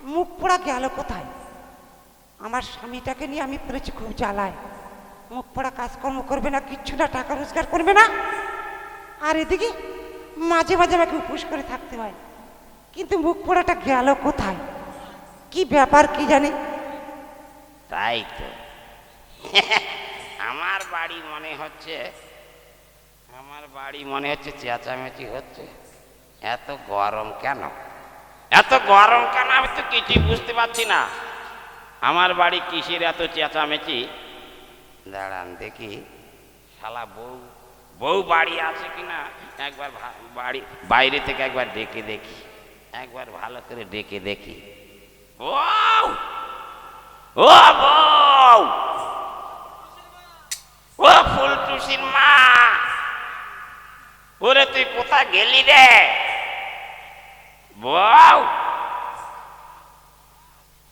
মুখ পোড়া গেল কোথায়? আমার স্বামীটাকে নিয়ে আমি পড়েছি খুব জ্বালায়। মুখ পোড়া কাজকর্ম করবে না, কিচ্ছু না, টাকা রোজগার করবে না। আর এদিকে মাঝে মাঝে আমাকে উপোস করে থাকতে হয়। কিন্তু মুখ পোড়াটা গেল কোথায়? কি ব্যাপার কি জানি? তাই তো। আমার বাড়ি মনে হচ্ছে, আমার বাড়ি মনে হচ্ছে চেঁচামেচি হচ্ছে। এত গরম কেন? এত গরম কেন? আমি তো কিছুই বুঝতে পারছি না। আমার বাড়ি কিসের এত চেঁচামেচি? দাঁড়ান দেখি। শালা বউ বউ বাড়ি আছে কিনা? একবার বাড়ি বাইরে থেকে একবার ডেকে দেখি। একবার ভালো করে ডেকে দেখি। ও ও বউ! ও ফুলটুসির মা! ওরে তুই কোথায় গেলি রে? বউ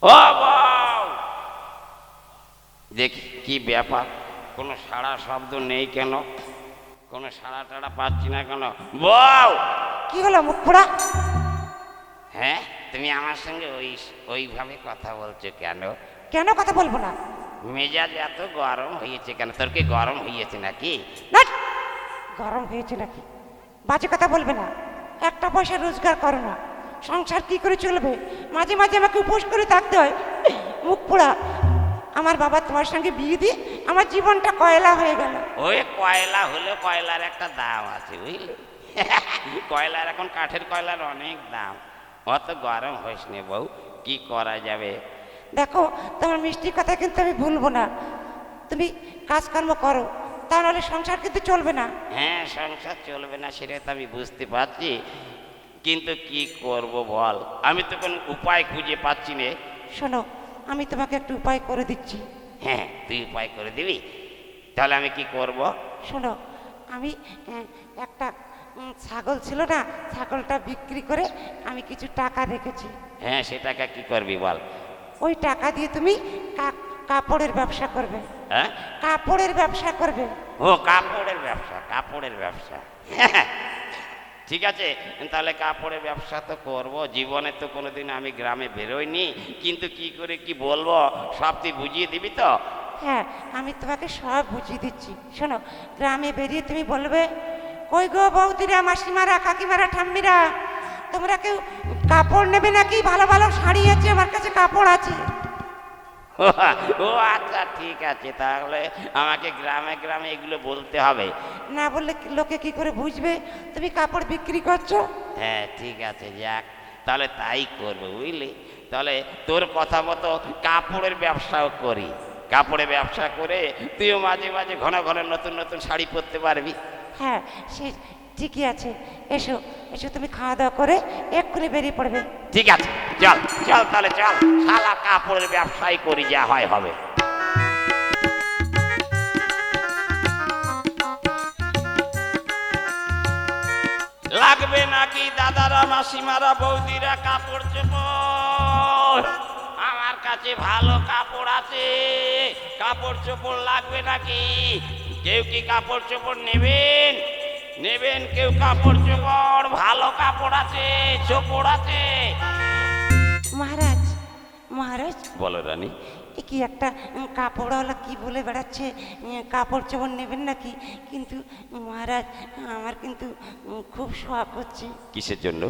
ও বউ দেখি কি ব্যাপার? কোনো সাড়া শব্দ নেই কেন? কোনো সাড়া টাড়া পাচ্ছি না কেন? বউ কি হলো মুখ পোড়া হ্যাঁ তুমি আমার সঙ্গে ওই ওইভাবে কথা বলছো কেন? কেন কথা বলব না? মেজাজ এত গরম হয়েছে কেন? তোর কি গরম হয়েছে নাকি? না গরম হয়েছে নাকি? বাজে কথা বলবে না। একটা পয়সা রোজগার করো না। সংসার কি করে চলবে? মাঝে মাঝে আমাকে উপোস করে থাকতে হয়। মুখ পোড়া। আমার বাবা তোমার সঙ্গে বিয়ে দিয়ে আমার জীবনটা কয়লা হয়ে গেল। ওই কয়লা হলে কয়লার একটা দাম আছে বুঝলি কয়লার এখন কাঠের কয়লার অনেক দাম। অত গরম হইস নে বউ কি করা যাবে? দেখো তোমার মিষ্টি কথা কিন্তু আমি ভুলবো না। তুমি কাজকর্ম করো তা নাহলে সংসার কিন্তু চলবে না। হ্যাঁ সংসার চলবে না সেটা তো আমি বুঝতে পারছি। কিন্তু কি করব বল? আমি তো কোনো উপায় খুঁজে পাচ্ছি নে। শোনো আমি তোমাকে একটু উপায় করে দিচ্ছি। হ্যাঁ তুই উপায় করে দিবি? তাহলে আমি কি করব? শোনো আমি একটা ছাগল ছিল না ছাগলটা বিক্রি করে আমি কিছু টাকা রেখেছি। হ্যাঁ সেটাকে কি করবি বল? ওই টাকা দিয়ে তুমি কাপড়ের ব্যবসা করবে। হ্যাঁ? কাপড়ের ব্যবসা করবে। ও কাপড়ের ব্যবসা কাপড়ের ব্যবসা। ঠিক আছে? তাহলে কাপড়ের ব্যবসা তো করব। জীবনে তো কোনোদিন আমি গ্রামে বেরোইনি। কিন্তু কি করে কি বলব? সব তুই বুঝিয়ে দিবি তো? হ্যাঁ আমি তোমাকে সব বুঝিয়ে দিচ্ছি। শোনো, গ্রামে বেরিয়ে তুমি বলবে, কই গো বৌদিরা, মাসিমারা, কাকিমারা, ঠাম্মিরা, তোমরা কেউ কাপড় নেবে নাকি? ভালো ভালো শাড়ি আছে, আমার কাছে কাপড় আছে। ও আচ্ছা ঠিক আছে তাহলে আমাকে গ্রামে গ্রামে এগুলো বলতে হবে। না বললে লোকে কি করে বুঝবে? তুমি কাপড় বিক্রি করছ? হ্যাঁ ঠিক আছে যাক তাহলে তাই করব বুঝলি? তাহলে তোর কথা মতো কাপড়ের ব্যবসাও করি। কাপড়ের ব্যবসা করে তুইও মাঝে মাঝে ঘন ঘন নতুন নতুন শাড়ি পরতে পারবি। হ্যাঁ সে ঠিকই আছে। এসো এসো, তুমি খাওয়া দাওয়া করে এক্ষুনি বেরিয়ে পড়বে। ঠিক আছে, চল চল তাহলে, চল। শালা কাপড়ের ব্যবসায় করি যা হয় হবে। লাগবে নাকি দাদারা মাসিমারা বৌদিরা কাপড় চোপড়? আমার কাছে ভালো কাপড় আছে। কাপড় চোপড় লাগবে নাকি? কেউ কি কাপড় চোপড় নেবেন? নেবেন কেউ কাপড় চোপড় ভালো কাপড় আছে চোপড় আছে। মহারাজ মহারাজ। বলো রানী। কি একটা কাপড়ওয়ালা কি বলে বেড়াচ্ছে? কাপড় চোপড় নেবেন নাকি? কিন্তু মহারাজ আমার কিন্তু খুব শখ হচ্ছে। কিসের জন্য?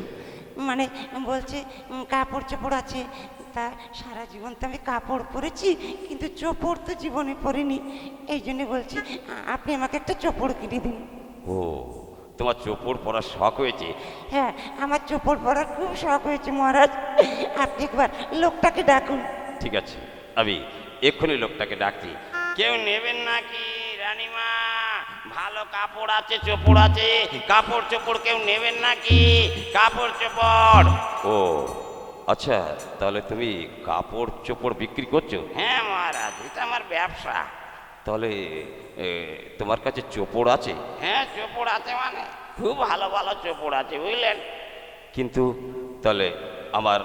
মানে বলছে কাপড় চোপড় আছে। তা সারা জীবন তো আমি কাপড় পরেছি কিন্তু চোপড় তো জীবনে পরিনি। এই জন্য বলছি আপনি আমাকে একটা চোপড় কিনে দিন। ও তোমার চোপড় পরার শখ হয়েছে? হ্যাঁ আমার চোপড় পরার খুব শখ হয়েছে মহারাজ। আপনি একবার লোকটাকে ডাকুন। ঠিক আছে আমি এক্ষুনি লোকটাকে ডাকছি। কেউ নেবেন নাকি রানীমা? ভালো কাপড় আছে চোপড় আছে। কাপড় চোপড় কেউ নেবেন নাকি? কাপড় চোপড়। ও আচ্ছা তাহলে তুমি কাপড় চোপড় বিক্রি করছ? হ্যাঁ মহারাজ এটা আমার ব্যবসা। তাহলে তোমার কাছে চোপড় আছে? হ্যাঁ চোপড় আছে মানে। খুব ভালো ভালো চোপড় আছে বুঝলেন? কিন্তু তাহলে আমার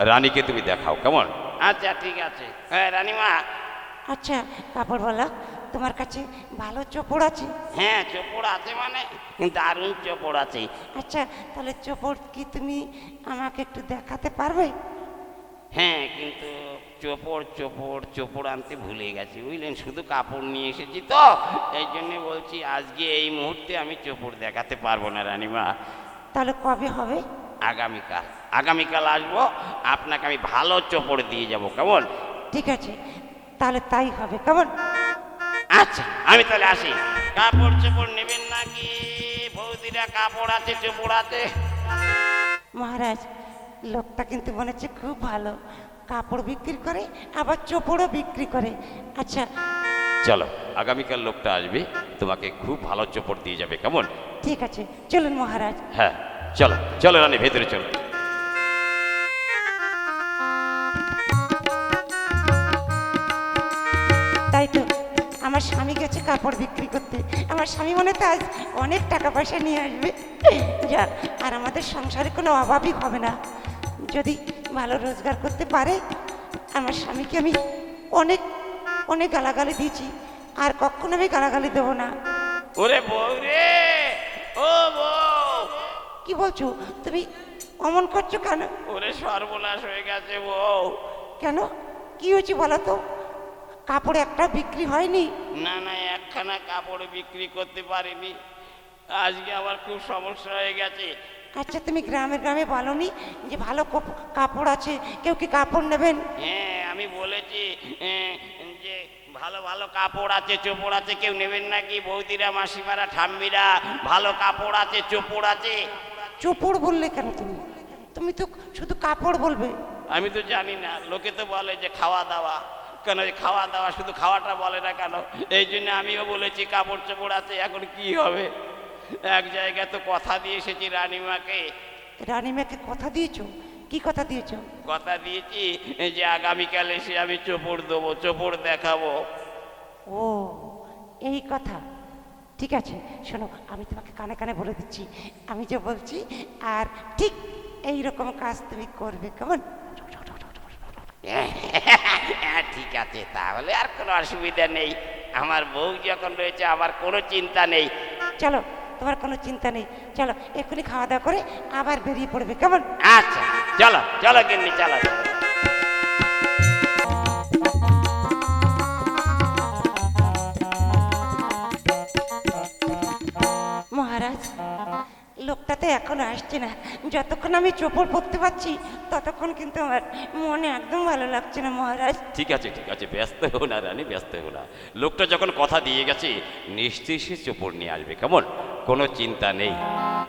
রানীকে তুমি দেখাও কেমন? আচ্ছা ঠিক আছে। হ্যাঁ রানীমা। আচ্ছা কাপড় কাপড়ওয়ালা তোমার কাছে ভালো চোপড় আছে? হ্যাঁ চোপড় আছে মানে দারুণ চোপড় আছে। আচ্ছা তাহলে চোপড় কি তুমি আমাকে একটু দেখাতে পারবে? হ্যাঁ চোপড় চোপড় চোপড় আনতে ভুলে গেছি বুঝলেন? শুধু কাপড় নিয়ে এসেছি তো এই জন্য বলছি আজকে এই মুহূর্তে আমি চোপড় দেখাতে পারব না রানিমা। তাহলে কবে হবে? আগামীকাল আগামীকাল আসব আপনাকে আমি ভালো চোপড় দিয়ে যাব কেমন? ঠিক আছে তাহলে তাই হবে কেমন? আচ্ছা আমি তাহলে আসি। কাপড় চোপড় নেবেন নাকি? বৌদিরা কাপড় আছে চোপড় আছে? মহারাজ লোকটা কিন্তু মনে হচ্ছে খুব ভালো। কাপড় বিক্রি করে আবার চোপড়ও বিক্রি করে। আচ্ছা। চলো আগামীকাল লোকটা আসবে তোমাকে খুব ভালো চোপড় দিয়ে যাবে কেমন? ঠিক আছে চলুন মহারাজ। হ্যাঁ চলো চলো রানী ভেতরে চলো। তাই তো আমার স্বামী গেছে কাপড় বিক্রি করতে। আমার স্বামী মনে তো আজ অনেক টাকা পয়সা নিয়ে আসবে। যাক আর আমাদের সংসারে কোনো অভাবই হবে না। যদি ভালো রোজগার করতে পারে? আমার স্বামীকে আমি অনেক অনেক গালাগালি দিয়েছি। আর কখনো আমি গালাগালি দেবো না। ওরে বউ রে! ও বউ! কি বলছো? তুমি অমন করছ কেন? ওরে সর্বনাশ হয়ে গেছে বউ। কেন? কি হয়েছে বলো তো? কাপড় একটা বিক্রি হয়নি? না না একখানা কাপড় বিক্রি করতে পারিনি। আজকে আমার খুব সমস্যা হয়ে গেছে। আচ্ছা তুমি গ্রামে গ্রামে বলনি যে ভালো কাপড় আছে কেউ কি কাপড় নেবেন? হ্যাঁ আমি বলেছি যে ভালো ভালো কাপড় আছে চোপড় আছে কেউ নেবেন নাকি? বৌদিরা মাসিমারা ঠাম্মিরা ভালো কাপড় আছে চোপড় আছে? চোপড় বললে কেন তুমি? তুমি তো শুধু কাপড় বলবে। আমি তো জানি না লোকে তো বলে যে খাওয়া দাওয়া। কেন খাওয়া দাওয়া শুধু খাওয়াটা বলে না কেন? এই জন্য আমিও বলেছি কাপড় চোপড় আছে এখন কি হবে? এক জায়গায় তো কথা দিয়ে এসেছি রানীমাকে। রানীমাকে কথা দিয়েছ? কি কথা দিয়েছ? কথা দিয়েছি যে আগামীকাল এসে আমি চোপড় দেবো চোপড় দেখাবো। ও এই কথা। ঠিক আছে শোনো আমি তোমাকে কানে কানে বলে দিচ্ছি। আমি যে বলছি আর ঠিক এই রকম কাজ তুমি করবে কেমন? হ্যাঁ ঠিক আছে তাহলে আর কোনো অসুবিধা নেই। আমার বউ যখন রয়েছে আমার কোনো চিন্তা নেই। চলো তোমার কোনো চিন্তা নেই। চলো এক্ষুনি খাওয়া দাওয়া করে আবার বেরিয়ে পড়বে কেমন? আচ্ছা চলো চলো গিন্নি চলো। মহারাজ লোকটা তো এখনও আসছে না। যতক্ষণ আমি চোপড় পড়তে পারছি ততক্ষণ কিন্তু আমার মনে একদম ভালো লাগছে না মহারাজ। ঠিক আছে ঠিক আছে ব্যস্ত হো না রানী ব্যস্ত হো না। লোকটা যখন কথা দিয়ে গেছে নিশ্চয়ই সে চোপড় নিয়ে আসবে কেমন? কোনো চিন্তা নেই।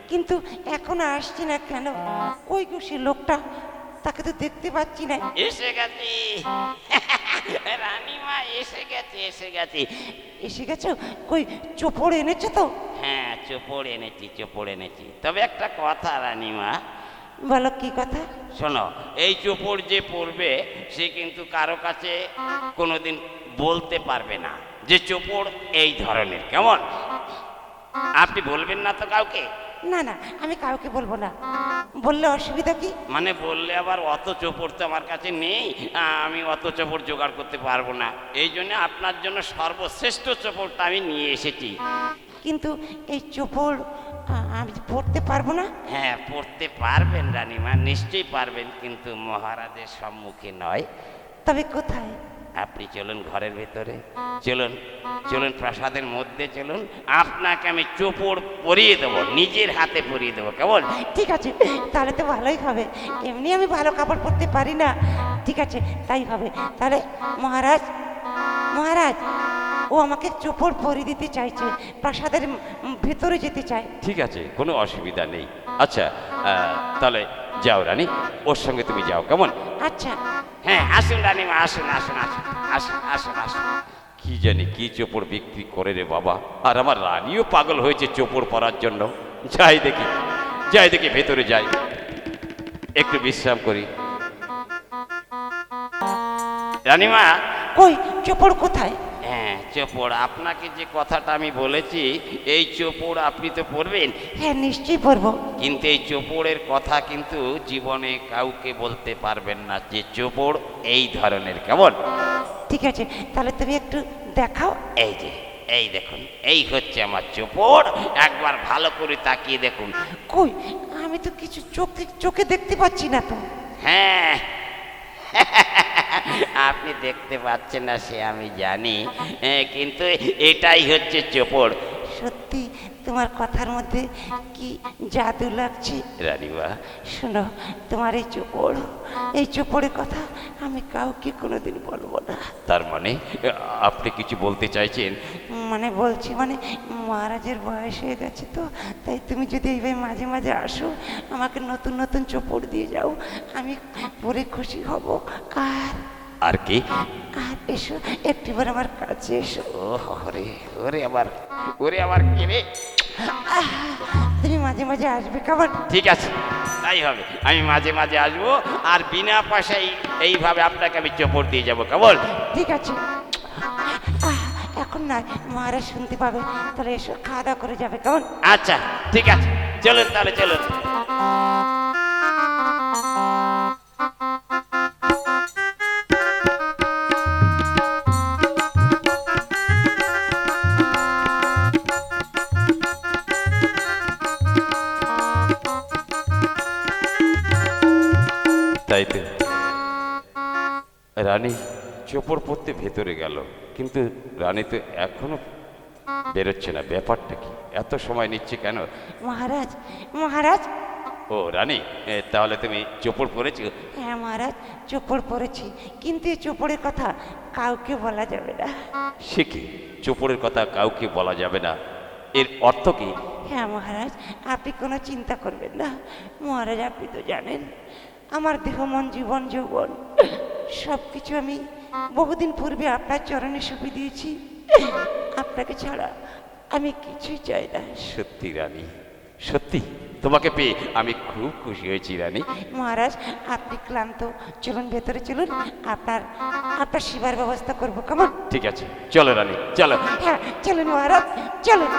কিন্তু এখন আসছি না কেন? ওই গো লোকটা তাকে তো দেখতে পাচ্ছি না। এসে গেছি। রানীমা এসে গেছে এসে গেছে। এসে গেছো? কই চোপড় এনেছো তো? হ্যাঁ চোপড় এনেছি চোপড় এনেছি। তবে একটা কথা রানীমা। বলো কি কথা? শোনো এই চোপড় যে পড়বে সে কিন্তু কারও কাছে কোনোদিন বলতে পারবে না যে চোপড় এই ধরনের। কেমন? আপনি বলবেন না তো কাউকে? না না আমি কাউকে বলব না। বললে অসুবিধা কি? মানে বললে আবার অত চোপড় তো আমার কাছে নেই আমি অত চোপড় জোগাড় করতে পারব না। এই জন্য আপনার জন্য সর্বশ্রেষ্ঠ চোপড়টা আমি নিয়ে এসেছি। কিন্তু এই চোপড় আমি পড়তে পারব না। হ্যাঁ পড়তে পারবেন রানীমা নিশ্চয়ই পারবেন কিন্তু মহারাজের সম্মুখে নয়। তবে কোথায়? আপনি চলুন ঘরের ভেতরে চলুন চলুন প্রাসাদের মধ্যে চলুন। আপনাকে আমি চোপড় পরিয়ে দেবো নিজের হাতে পরিয়ে দেবো কেমন? ঠিক আছে তাহলে তো ভালোই হবে। এমনি আমি ভালো কাপড় পরতে পারি না। ঠিক আছে তাই হবে। তাহলে মহারাজ মহারাজ ও আমাকে চোপড় পরিয়ে দিতে চাইছে প্রাসাদের ভেতরে যেতে চায়। ঠিক আছে কোনো অসুবিধা নেই। আচ্ছা তাহলে যাও রানী ওর সঙ্গে তুমি যাও কেমন? আচ্ছা। হ্যাঁ আসুন রানীমা আসুন আসুন আসুন আসুন আসুন আসুন। কি জানি কি চোপড় বিক্রি করে রে বাবা আর আমার রানীও পাগল হয়েছে চোপড় পরার জন্য। যাই দেখি যাই দেখি ভেতরে যাই। একটু বিশ্রাম করি। রানীমা কই চোপড় কোথায়? চোপড় আপনাকে যে কথাটা আমি বলেছি এই চোপড় আপনি তো পড়বেন হ্যাঁ নিশ্চয়ই পরবো। কিন্তু এই চোপড়ের কথা কিন্তু জীবনে কাউকে বলতে পারবেন না যে চোপড় এই ধরনের কেমন। ঠিক আছে তাহলে তুমি একটু দেখাও। এই যে এই দেখুন এই হচ্ছে আমার চোপড়। একবার ভালো করে তাকিয়ে দেখুন। কই? আমি তো কিছু চোখে চোখে দেখতে পাচ্ছি না তো। হ্যাঁ। আপনি দেখতে পাচ্ছেন না সে আমি জানি। কিন্তু এটাই হচ্ছে চোপড়। সত্যি তোমার কথার মধ্যে কি জাদু লাগছে? রানীমা। শোনো তোমার এই চোপড় এই চোপড়ের কথা আমি কাউকে কোনোদিন বলব না। তার মানে আপনি কিছু বলতে চাইছেন? মানে বলছি মানে মহারাজের বয়স হয়ে গেছে তো তাই তুমি যদি এইভাবে মাঝে মাঝে আসো আমাকে নতুন নতুন চোপড় দিয়ে যাও আমি পরে খুশি হব। আর আর কি? আর এসো একটিবার আমার কাছে এসো। ওরে ওরে আবার ওরে আবার কে রে? তুমি মাঝে মাঝে আসবে কেমন ঠিক আছে তাই হবে। আমি মাঝে মাঝে আসব আর বিনা পয়সায় এইভাবে আপনাকে আমি চোপড় দিয়ে যাব কেবল ঠিক আছে। এখন নয় মহারাজ শুনতে পাবে। তাহলে এসো খাওয়া দাওয়া করে যাবে কেমন আচ্ছা ঠিক আছে। চলুন তাহলে চলুন। তাই তো রানী চোপড় পড়তে ভেতরে গেল কিন্তু রানী তো এখনও বেরোচ্ছে না। ব্যাপারটা কি? এত সময় নিচ্ছে কেন? মহারাজ মহারাজ। ও রানী তাহলে তুমি চোপড় পরেছো? হ্যাঁ মহারাজ চোপড় পড়েছি কিন্তু এই চোপড়ের কথা কাউকে বলা যাবে না। সে কি? চোপড়ের কথা কাউকে বলা যাবে না? এর অর্থ কি? হ্যাঁ মহারাজ আপনি কোনো চিন্তা করবেন না। মহারাজ আপনি তো জানেন আমার দেহ মন জীবন যৌবন সব কিছু আমি বহুদিন পূর্বে আপনার চরণে সঁপে দিয়েছি। আপনাকে ছাড়া আমি কিছুই চাই না। সত্যি রানী। সত্যি তোমাকে পেয়ে আমি খুব খুশি হয়েছি রানী। মহারাজ আপনি ক্লান্ত। চলুন ভেতরে চলুন। আপনার আপনার সেবার ব্যবস্থা করব কেমন? ঠিক আছে। চলো রানী চলো। হ্যাঁ চলুন মহারাজ চলুন।